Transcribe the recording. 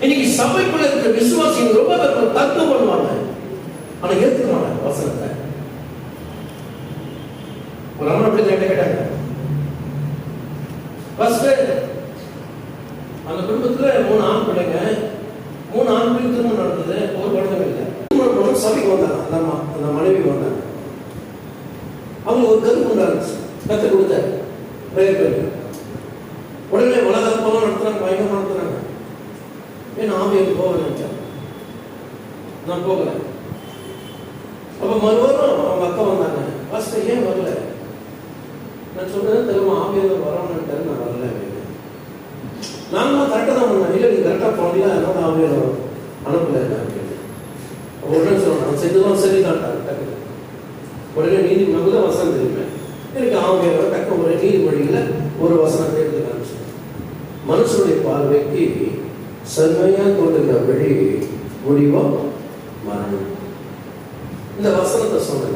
இன்னைக்கு சபைக்குள்ள இருக்கிற விசுவாசிகள் ரொம்ப பேர் தர்க்கம் பண்ணுவாங்க. ஆனா ஏத்துக்க மாட்டாங்க வசனத்தை. ஒரு அம்மா அப்படி கேட்ட கேட்டாங்க. ஃபர்ஸ்ட் அந்த குடும்பத்துல மூணு ஆண் பிள்ளைங்க. மூணு ஆண் பிள்ளை திருமணம் நடந்தது. ஒரு குழந்தை இல்லை. திருமணம் பண்ண சபைக்கு வந்தாங்க. அந்த அம்மா அந்த மனைவி வந்தாங்க. அவங்க ஒரு கருப்பு உண்டாச்சு கத்து கொடுத்தாரு. உடனே பண்ணி உடனே நடத்துறாங்க. பயங்கரமா அப்படின்னு ஏன் ஆவியர் போக நினைச்சேன் நான் போகல அப்ப மறுவாரம் அவங்க அக்கா வந்தாங்க ஃபர்ஸ்ட் ஏன் வரல நான் சொல்றேன் தெரியுமா ஆவியர் வரணுன்ட்டு நான் வரல நாங்களும் கரெக்டாக தான் பண்ணேன் இல்லை நீ கரெக்டாக போனீங்க அதனால ஆவியர் அனுப்பல நான் கேட்டேன் உடனே சொல்லணும் செஞ்சதும் சரி தான் உடனே நீதி முதல்ல வசனம் தெரியுமே எனக்கு ஆவியர் தக்க ஒரு நீதிமொழியில் ஒரு வசனம் தேர்ந்து காமிச்சேன் மனுஷனுடைய பார்வைக்கு செம்மையா தோன்றுகிற வழி முடிவோ மரணம். இந்த வசனத்தை சொன்னேன்